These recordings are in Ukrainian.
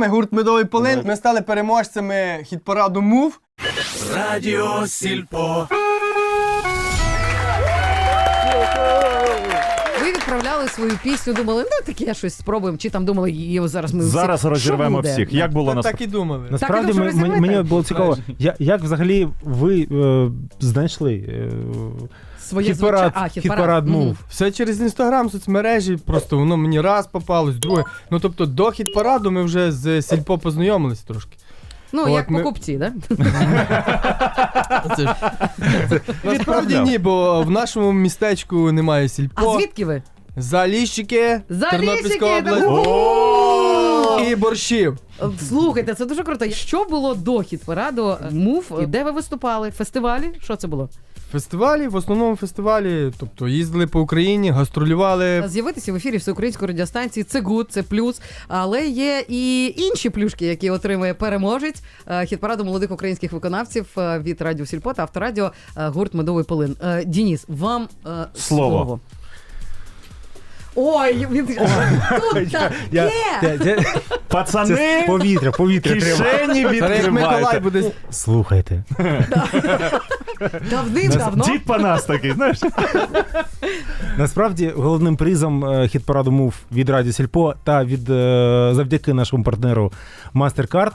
Ми гурт Медовий полин. Ми стали переможцями хіт-параду Мув. Радіо Сільпо. Відправляли свою пісню, думали, ну таке щось спробуємо, чи там думали, її зараз ми всі- Зараз що розірвемо буде? всіх. Як було Та нас? так і думали. Насправді Так, і ми- дуже мені, розірвете. мені було цікаво, я, як взагалі ви е, знайшли е, Своє хіт-парад, звуча- А, хіт-парад Мгм. мув? Все через інстаграм, соцмережі, просто воно мені раз попалось, друге. Ну тобто до хіт-параду ми вже з Сільпо познайомились трошки. Ну, От як ми- покупці, да? Насправді ні, бо в нашому містечку немає А Сільпо. звідки ви? Заліщики, Тернопільська Заліщики, область О! і борщів. Слухайте, це дуже круто. Що було до хіт-параду Мув? Де ви виступали? Фестивалі? Що це було? Фестивалі, в основному фестивалі, тобто їздили по Україні, гастролювали. З'явитися в ефірі всеукраїнської радіостанції це гуд, це плюс. Але є і інші плюшки, які отримує переможець е, хіт-параду молодих українських виконавців е, від Радіо Сільпо та авторадіо е, гурт Медовий полин. Е, Дініс, вам е, Слово. слово. Ой, він тут я- я- Пацани, це повітря, повітря кишені Зараз відкривайте. буде Слухайте. Давним-давно. Дід по нас такий, знаєш? Насправді головним призом е, хіт-параду мув від Раді Сільпо та від е, завдяки нашому партнеру MasterCard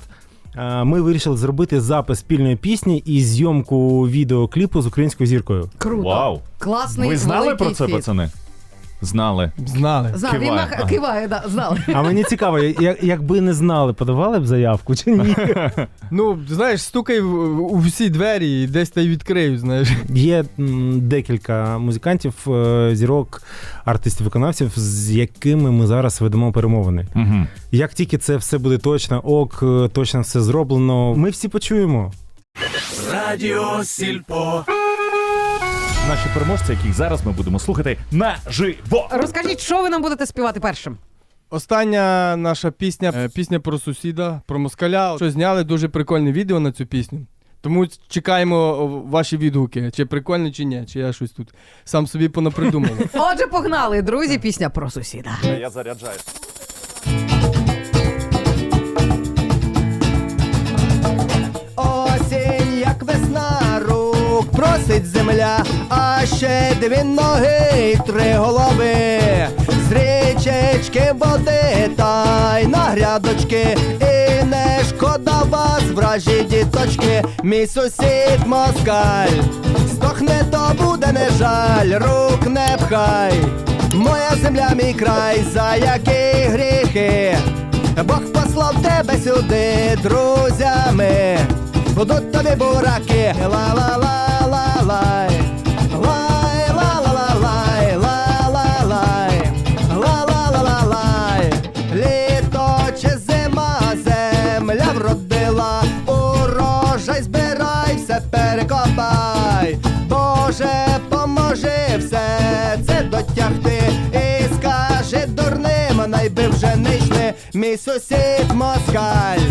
е, ми вирішили зробити запис спільної пісні і зйомку відеокліпу з українською зіркою. Круто. Вау. Класний Ви знали про це, фіт. пацани? Знали. знали. Знав, він Киває, мах- киває, да, знали. А мені цікаво, я- якби не знали, подавали б заявку чи ні? Ну, знаєш, стукай в- у всі двері і десь та й відкриють, знаєш. Є м, декілька музикантів, е, зірок, артистів-виконавців, з якими ми зараз ведемо перемовини. Угу. Як тільки це все буде точно, ок, е, точно все зроблено, ми всі почуємо. Радіо Сільпо. Наші переможці, яких зараз ми будемо слухати наживо. Розкажіть, що ви нам будете співати першим? Остання наша пісня, е, пісня про сусіда, про москаля. Що зняли дуже прикольне відео на цю пісню. Тому чекаємо ваші відгуки, чи прикольно, чи ні, чи я щось тут сам собі понапридумав. Отже, погнали, друзі, пісня про сусіда. Я заряджаю. Рук просить земля, а ще дві ноги й три голови. З річечки води та й на грядочки. І не шкода вас, вражі діточки, мій сусід москаль. Здохне, то буде не жаль, рук не пхай. Моя земля, мій край, за які гріхи. Бог послав тебе сюди друзями. Будуть тобі бураки. Ла-ла-ла-ла-лай. Мій сусід москаль.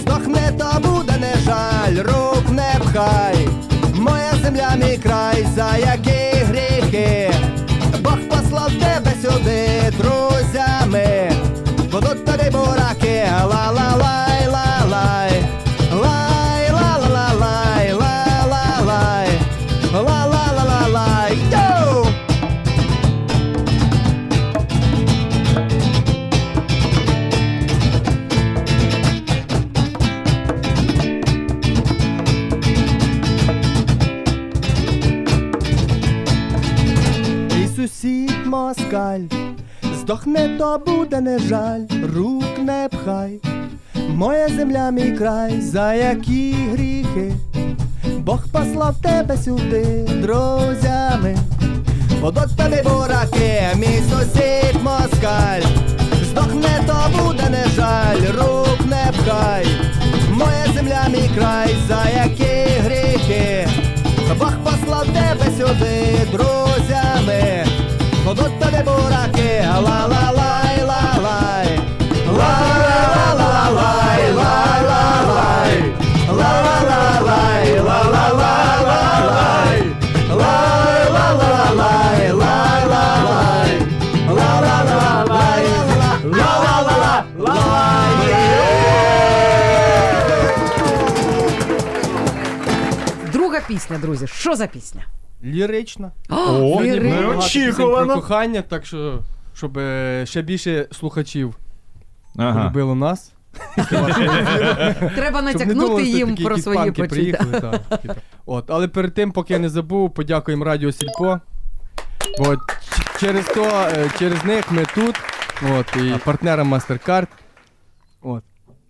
Здохне, то буде не жаль, рук не пхай. Моя земля, мій край, за які гріхи. Бог послав тебе сюди друзями. Будуть тобі бураки, ла-ла-лай, сусід москаль, здохне, то буде не жаль, рук не пхай. Моя земля, мій край, за які гріхи. Бог послав тебе сюди друзями. Будуть тобі бураки, мій сусід москаль. Здохне, то буде не жаль, рук не пхай. Моя земля, мій край, за які гріхи. Бог послав тебе сюди друзями. Будуть тобі бураки, ла-ла-лай, пісня, друзі? Що за пісня? Лірична. О, Лірична. Багато пісень неочікувано. Про кохання, так що, щоб е, ще більше слухачів Ага. полюбило нас. Треба Щоб не натякнути думали, що їм такі про свої панки почуття. приїхали, так. От, але перед тим, поки я не забув, подякуємо Радіо Сільпо. Ч- через то, е, через них ми тут. От, і партнерам MasterCard.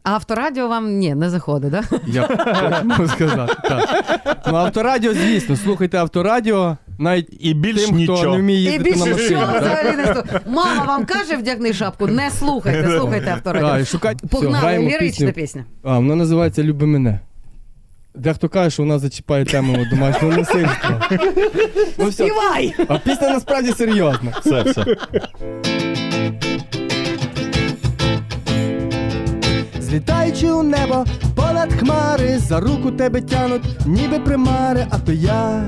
А авторадіо вам ні, не заходить, да? я так можу сказати. Так. Ну, авторадіо, звісно, слухайте авторадіо, навіть І більш тим, хто не вміє І їздити на більше машині. нічого так? взагалі не слухайте. Мама вам каже, вдягни шапку, не слухайте, слухайте Так, авторадіо. і шукать. Все, Погнали, граємо лірична пісню. пісня. А, вона називається Люби мене. Дехто каже, що вона зачіпає тему домашнього насильства. Ну все, Співай! а пісня насправді серйозна. Все, все. Злітаючи у небо понад хмари, за руку тебе тянуть, ніби примари, а то я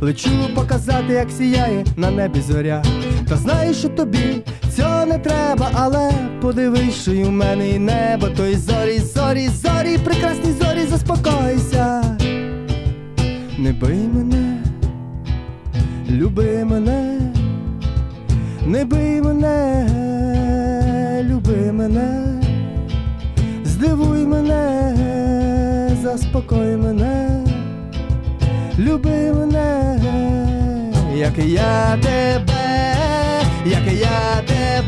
лечу показати, як сіяє на небі зоря. Та знаю, що тобі цього не треба, але подивись, що й у мене і небо, то й зорі, зорі, зорі, прекрасні зорі, заспокойся. Не бий мене, люби мене, не бий мене, люби мене. Заспокой мене, люби мене, як я тебе, як я тебе.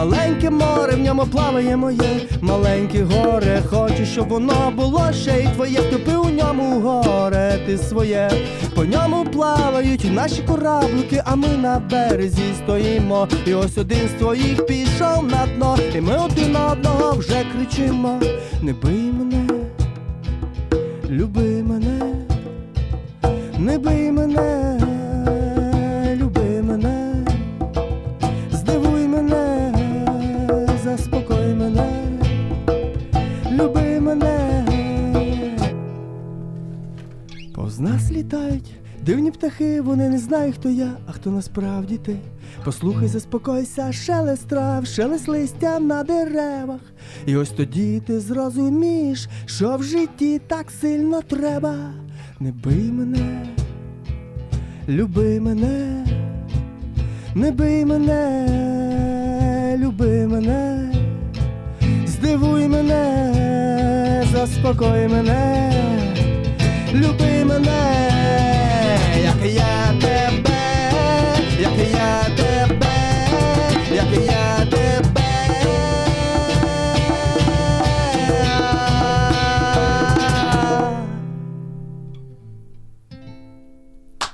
Маленьке море, в ньому плаває моє маленьке горе. Хочу, щоб воно було ще й твоє, втопи у ньому горе, ти своє. По ньому плавають наші кораблики, а ми на березі стоїмо. І ось один з твоїх пішов на дно, і ми один одного вже кричимо: Не бий мене, люби мене, не бий птахи, вони не знають, хто я, а хто насправді ти. Послухай, заспокойся, шелест трав, шелест листя на деревах. І ось тоді ти зрозумієш, що в житті так сильно треба. Не бий мене, люби мене. Не бий мене, люби мене, здивуй мене, заспокой мене, люби мене,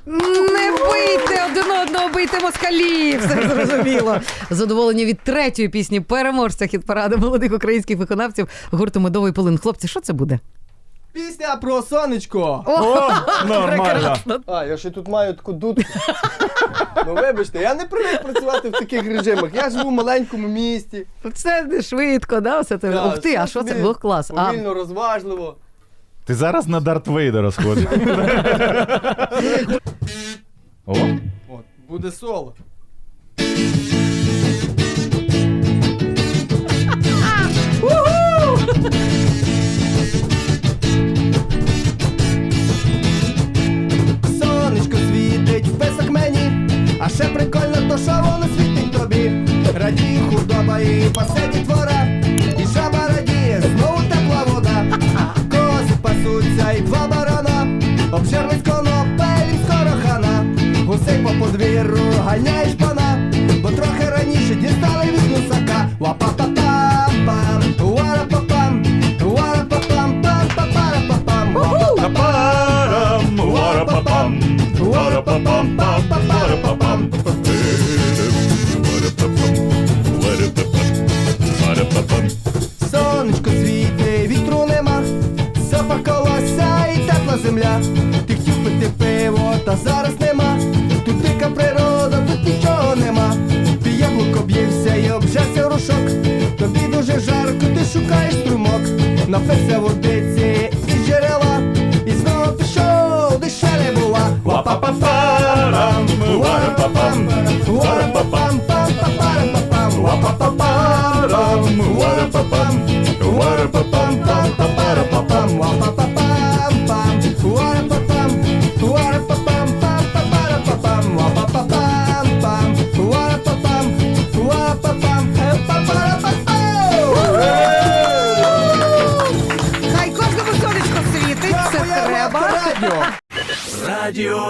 Не бийте один одного, бийте москалів, все зрозуміло. Задоволення від третьої пісні переможця хіт-паради молодих українських виконавців гурту Медовий полин. Хлопці, що це буде? Пісня про сонечко. О, нормально. А, я ще тут маю таку дудку. Ну вибачте, я не привик працювати в таких режимах. Я живу в маленькому місті. Це не швидко, да? Все це. Да, Ух ти, а що це був клас? А, Повільно, розважливо. Ти зараз на Дарт Вейдера сходиш. О, От, буде соло. Сонечко по подвір'ю ганяєш пана, бо трохи раніше дістали від гусака. Ва-па-па-пам-пам, уара-па-пам, уара-па-пам, пам-па-пара-па-пам. Та-парам, уара-па-пам, уара-па-пам, пам, Напився водиці із джерела. І знову пішов, де ще не була. Ва-па-па-парам, уара-па-пам, Уара-па-пам,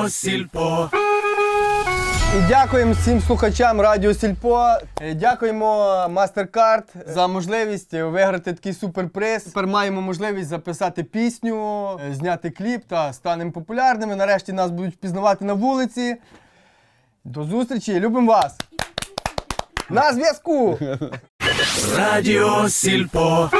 Сільпо. І дякуємо всім слухачам Радіо Сільпо. Е, Дякуємо MasterCard за можливість виграти такий суперприз. Тепер маємо можливість записати пісню, е, зняти кліп та станемо популярними. Нарешті нас будуть впізнавати на вулиці. До зустрічі, любимо вас! На зв'язку! Радіо Сільпо.